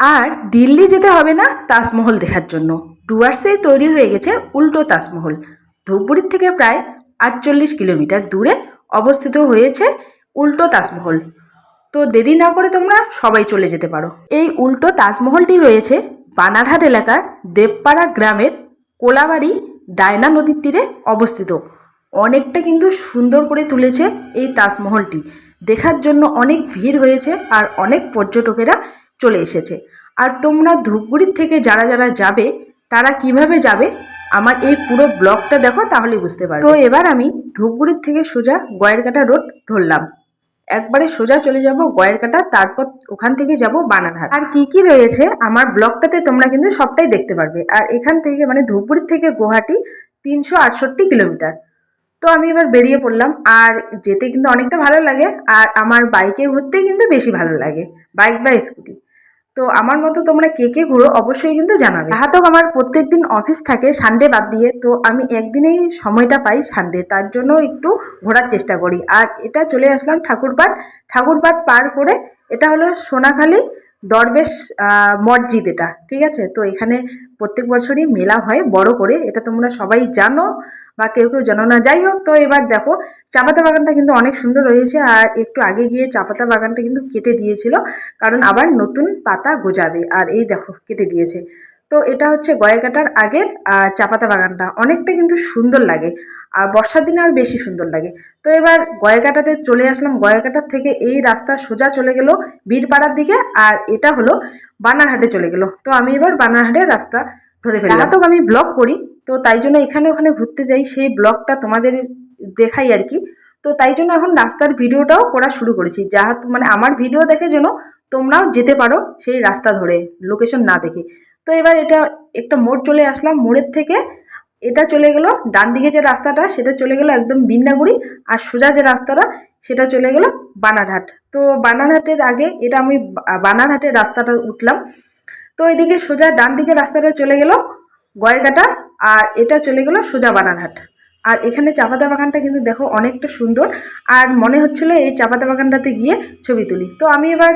আর দিল্লি যেতে হবে না তাজমহল দেখার জন্য। ডুয়ার্সেই তৈরি হয়ে গেছে উল্টো তাজমহল। ধূপগুড়ির থেকে প্রায় আটচল্লিশ কিলোমিটার দূরে অবস্থিত হয়েছে উল্টো তাজমহল। তো দেরি না করে তোমরা সবাই চলে যেতে পারো। এই উল্টো তাজমহলটি রয়েছে বানারহাট এলাকার দেবপাড়া গ্রামের কোলাবাড়ি ডায়না নদীর তীরে অবস্থিত। অনেকটা কিন্তু সুন্দর করে তুলেছে এই তাজমহলটি। দেখার জন্য অনেক ভিড় হয়েছে আর অনেক পর্যটকেরা চলে এসেছে। আর তোমরা ধূপগুড়ির থেকে যারা যারা যাবে, তারা কীভাবে যাবে? আমার এই পুরো ব্লগটা দেখো তাহলে বুঝতে পারবে। তো এবার আমি ধূপগুড়ির থেকে সোজা গয়েরকাটা রোড ধরলাম। একবারে সোজা চলে যাব গয়েরকাটা, তারপর ওখান থেকে যাব বানারহাট। আর কি কি রয়েছে আমার ব্লগটাতে তোমরা কিন্তু সবটাই দেখতে পারবে। আর এখান থেকে মানে ধূপগুড়ির থেকে গুয়াহাটি তিনশো আটষট্টি কিলোমিটার। তো আমি এবার বেরিয়ে পড়লাম। আর যেতে কিন্তু অনেকটা ভালো লাগে, আর আমার বাইকে ঘুরতেই কিন্তু বেশি ভালো লাগে। বাইক বা স্কুটি। তো আমার মতো তোমরা কে কে ঘুরো অবশ্যই কিন্তু জানাবে। হাতক আমার প্রত্যেক দিন অফিস থাকে সানডে বাদ দিয়ে, তো আমি একদিনেই সময়টা পাই সানডে তার জন্য একটু ঘোরার চেষ্টা করি। আর এটা চলে আসলাম ঠাকুরপাট। ঠাকুরপাট পার করে এটা হলো সোনাখালী দরবেশ মসজিদ এটা, ঠিক আছে? তো এখানে প্রত্যেক বছরই মেলা হয় বড় করে, এটা তোমরা সবাই জানো। বা কেউ কেউ জানো না। যাই হোক তো এবার দেখো, চাপাতা বাগানটা কিন্তু অনেক সুন্দর হয়েছে আর একটু আগে গিয়ে চাপাতা বাগানটা কিন্তু কেটে দিয়েছিল, কারণ আবার নতুন পাতা গজাবে আর এই দেখো, কেটে দিয়েছে। তো এটা হচ্ছে গয়াকাটার আগের আর চাপাতা বাগানটা। অনেকটা কিন্তু সুন্দর লাগে আর বর্ষার দিনে আর বেশি সুন্দর লাগে। তো এবার গয়াকাটাতে চলে আসলাম। গয়াকাটার থেকে এই রাস্তা সোজা চলে গেল বীরপাড়ার দিকে আর এটা হলো বানারহাটে চলে গেল। তো আমি এবার বানারহাটের রাস্তা ধরে ফেললাম। তো আমি ব্লগ করি। তো তাই জন্য এখানে ওখানে ঘুরতে যাই, সেই ব্লগটা তোমাদের দেখাই আর কি। তো তাই জন্য এখন রাস্তার ভিডিওটাও করা শুরু করেছি। যা মানে আমার ভিডিও দেখে যেন তোমরাও যেতে পারো সেই রাস্তা ধরে লোকেশন না দেখে। তো এবার এটা একটা মোড় চলে আসলাম। মোড়ের থেকে এটা চলে গেল ডান দিকে যে রাস্তাটা, সেটা চলে গেল একদম বিন্নাগুড়ি আর সোজা যে রাস্তাটা, সেটা চলে গেল বানারহাট। তো বানারহাটের আগে এটা আমি বানারহাটের রাস্তাটা উঠলাম। তো এদিকে সোজা ডান দিকে রাস্তাটা চলে গেল গয়েরকাটা আর এটা চলে গেল সোজা বানারহাট। আর এখানে চাপাতা বাগানটা কিন্তু দেখো অনেকটা সুন্দর, আর মনে হচ্ছিল এই চাপাতা বাগানটাতে গিয়ে ছবি তুলি। তো আমি এবার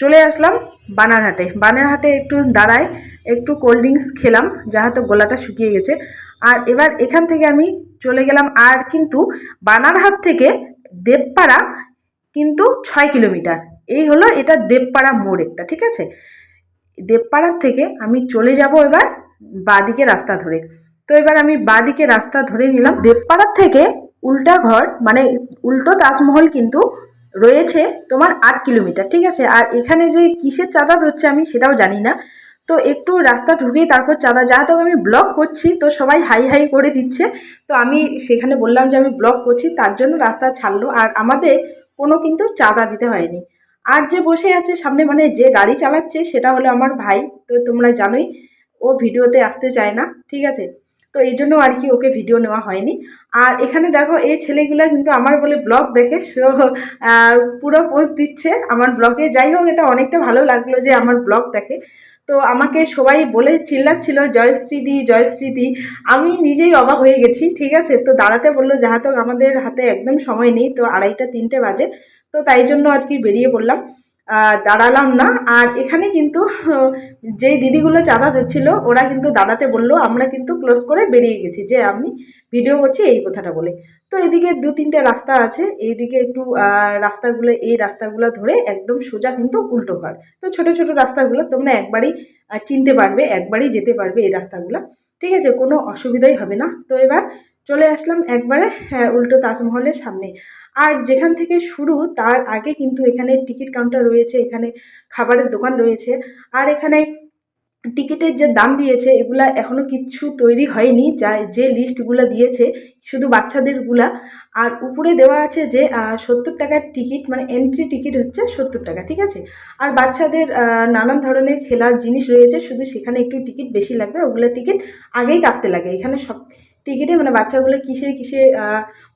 চলে আসলাম বানারহাটে। বানারহাটে একটু দাঁড়ায় একটু কোল্ড ড্রিঙ্কস খেলাম যাহাতে গলাটা শুকিয়ে গেছে। আর এবার এখান থেকে আমি চলে গেলাম, আর কিন্তু বানারহাট থেকে দেবপাড়া কিন্তু ছয় কিলোমিটার। এই হলো এটা দেবপাড়া মোড় একটা, ঠিক আছে? দেবপাড়ার থেকে আমি চলে যাব এবার বাদিকে রাস্তা ধরে। তো এবার আমি বাদিকে রাস্তা ধরে নিলাম। দেবপাড়ার থেকে উল্টা ঘর মানে উল্টো তাজমহল কিন্তু রয়েছে তোমার আট কিলোমিটার, ঠিক আছে? আর এখানে যে কিসের চাঁদা হচ্ছে আমি সেটাও জানি না। তো একটু রাস্তা ঢুকেই তারপর চাঁদা, যা যাহাতে আমি ব্লগ করছি, তো সবাই হাই হাই করে দিচ্ছে। তো আমি সেখানে বললাম যে আমি ব্লগ করছি, তার জন্য রাস্তা ছাড়লো। আর আমাদের কোনো কিন্তু চাঁদা দিতে হয়নি। আর যে বসে আছে সামনে মানে যে গাড়ি চালাচ্ছে, সেটা হলো আমার ভাই। তো তোমরা জানোই ও ভিডিওতে আসতে চায় না, ঠিক আছে? তো এই জন্য আর কি ওকে ভিডিও নেওয়া হয়নি। আর এখানে দেখো, এই ছেলেগুলো কিন্তু আমার বলে ব্লগ দেখে পুরো পোস্ট দিচ্ছে আমার ব্লগে। যাই হোক, এটা অনেকটা ভালো লাগল যে আমার ব্লগ দেখে। তো আমাকে সবাই বলে চিল্লাচ্ছিল জয়শ্রীদি জয়শ্রীদি আমি নিজেই অবাক হয়ে গেছি, ঠিক আছে? তো দাঁড়াতে বলল যাহাতক আমাদের হাতে একদম সময় নেই, তো আড়াইটা, তিনটে বাজে। তো তাই জন্য আর কি বেরিয়ে পড়লাম। দাঁড়ালাম না। আর এখানে কিন্তু যেই দিদিগুলো চাঁদা ধরছিল, ওরা কিন্তু দাঁড়াতে বলল, আমরা কিন্তু ক্লোজ করে বেরিয়ে গেছি, যে আমি ভিডিও করছি এই কথাটা বলে। তো এদিকে দু তিনটে রাস্তা আছে, এইদিকে একটু রাস্তাগুলো, এই রাস্তাগুলো ধরে একদম সোজা কিন্তু উল্টো ঘর। তো ছোট ছোট রাস্তাগুলো তোমরা একবারই চিনতে পারবে, একবারই যেতে পারবে এই রাস্তাগুলো। ঠিক আছে, কোনো অসুবিধাই হবে না। তো এবার চলে আসলাম একবারে হ্যাঁ, উল্টো তাজমহলের সামনে। আর যেখান থেকে শুরু তার আগে কিন্তু এখানে টিকিট কাউন্টার রয়েছে এখানে খাবারের দোকান রয়েছে। আর এখানে টিকিটের যে দাম দিয়েছে এগুলা এখনও কিচ্ছু তৈরি হয়নি। যা যে লিস্টগুলো দিয়েছে শুধু বাচ্চাদেরগুলা। আর উপরে দেওয়া আছে যে সত্তর টাকার টিকিট মানে এন্ট্রি টিকিট হচ্ছে সত্তর টাকা ঠিক আছে? আর বাচ্চাদের নানান ধরনের খেলার জিনিস রয়েছে শুধু সেখানে একটু টিকিট বেশি লাগবে ওগুলো টিকিট আগেই কাটতে লাগে। এখানে সব টিকিটে মানে বাচ্চাগুলো কিসে কিসে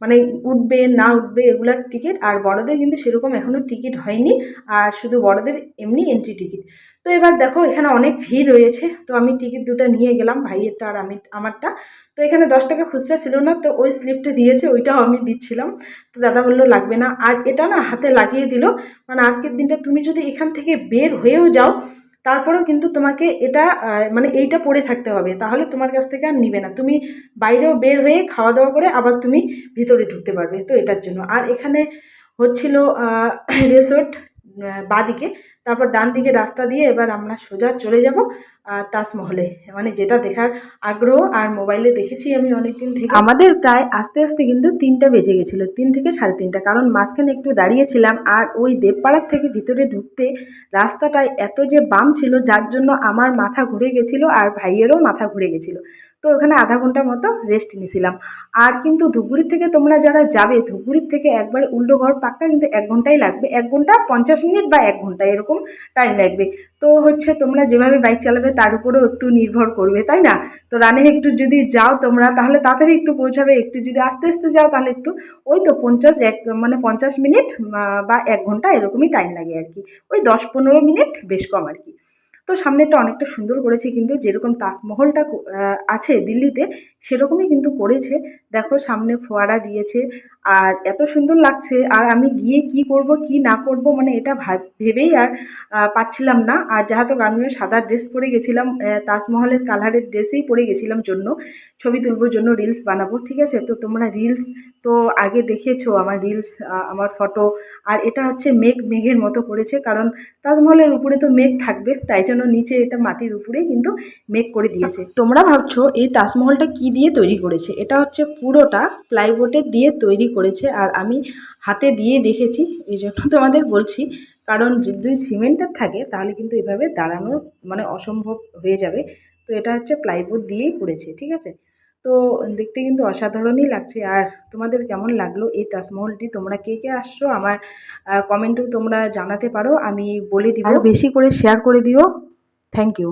মানে উঠবে, না উঠবে এগুলার টিকিট। আর বড়দের কিন্তু সেরকম এখনও টিকিট হয়নি। আর শুধু বড়দের এমনি এন্ট্রি টিকিট। তো এবার দেখো, এখানে অনেক ভিড় রয়েছে। তো আমি টিকিট দুটো নিয়ে গেলাম, ভাইয়েরটা আর আমি, আমারটা। তো এখানে দশ টাকা খুচরা ছিল না, তো ওই স্লিপটা দিয়েছে, ওইটাও আমি দিচ্ছিলাম। তো দাদা বলল, লাগবে না। আর এটা না হাতে লাগিয়ে দিল মানে আজকের দিনটা তুমি যদি এখান থেকে বের হয়েও যাও তারপরেও কিন্তু তোমাকে এটা মানে এইটা পরে থাকতে হবে। তাহলে তোমার কাছ থেকে আর নিবে না। তুমি বাইরেও বের হয়ে খাওয়া দাওয়া করে আবার তুমি ভিতরে ঢুকতে পারবে। তো এটার জন্য। আর এখানে হচ্ছিল রিসোর্ট বাদিকে। তারপর ডান দিকে রাস্তা দিয়ে এবার আমরা সোজা চলে যাব তাজমহলে। মানে যেটা দেখার আগ্রহ আর মোবাইলে দেখেছি আমি অনেক দিন থেকে। আমাদের প্রায় আস্তে আস্তে কিন্তু তিনটা বেজে গেছিল, তিন থেকে সাড়ে তিনটা। কারণ মাঝখানে একটু দাঁড়িয়েছিলাম আর ওই দেবপাড়ার থেকে ভিতরে ঢুকতে রাস্তাটায় এত যে বাম ছিল, যার জন্য আমার মাথা ঘুরে গেছিল আর ভাইয়েরও মাথা ঘুরে গেছিল। তো ওখানে আধা ঘণ্টার মতো রেস্ট নিয়েছিলাম। আর কিন্তু ধুপগুড়ির থেকে তোমরা যারা যাবে, ধুপগুড়ির থেকে একবার উল্টো ঘর পাক্কা কিন্তু এক ঘন্টাই লাগবে। এক ঘণ্টা পঞ্চাশ মিনিট বা এক ঘণ্টা এরকম টাইম লাগবে। তো হচ্ছে তোমরা যেভাবে বাইক চালাবে তার উপরেও একটু নির্ভর করবে, তাই না? তো রানে একটু যদি যাও তোমরা, তাহলে তাড়াতাড়ি একটু পৌঁছাবে। একটু যদি আস্তে আস্তে যাও, তাহলে একটু ওই তো পঞ্চাশ এক মানে পঞ্চাশ মিনিট বা এক ঘণ্টা এরকমই টাইম লাগে আর কি। ওই দশ পনেরো মিনিট বেশ কম আর কি। তো সামনেটা অনেকটা সুন্দর করেছে কিন্তু যেরকম তাজমহলটা আছে দিল্লিতে, সেরকমই কিন্তু করেছে। দেখো সামনে ফোয়ারা দিয়েছে, আর এত সুন্দর লাগছে। আর আমি গিয়ে কি করব, কি না করব মানে এটা ভাব- ভেবেই আর পাচ্ছিলাম না। আর যাহাতো আমিও সাদা ড্রেস পরে গেছিলাম তাজমহলের কালারের ড্রেসেই পরে গেছিলাম জন্য। ছবি তুলবোর জন্য রিলস বানাবো, ঠিক আছে? তো তোমরা রিলস তো আগে দেখেছ আমার রিলস আমার ফটো আর এটা হচ্ছে মেঘ, মেঘের মতো করেছে, কারণ তাজমহলের উপরে তো মেঘ থাকবে, তাই জন্য নিচে এটা মাটির উপরেই কিন্তু মেক করে দিয়েছে। তোমরা ভাবছ এই তাজমহলটা কি দিয়ে তৈরি করেছে? এটা হচ্ছে পুরোটা প্লাইবোর্ডের দিয়ে তৈরি করেছে আর আমি হাতে দিয়ে দেখেছি, এই জন্য তোমাদের বলছি, কারণ যদি সিমেন্টের থাকে তাহলে কিন্তু এভাবে দাঁড়ানো মানে অসম্ভব হয়ে যাবে। তো এটা হচ্ছে প্লাইবোর্ড দিয়েই করেছে, ঠিক আছে? তো দেখতে কিন্তু অসাধারণই লাগছে। আর তোমাদের কেমন লাগল এই তাজমহলটি? তোমরা কে কে আসছো? আমার কমেন্টও তোমরা জানাতে পারো। আমি বলে দিব। বেশি করে শেয়ার করে দিও। Thank you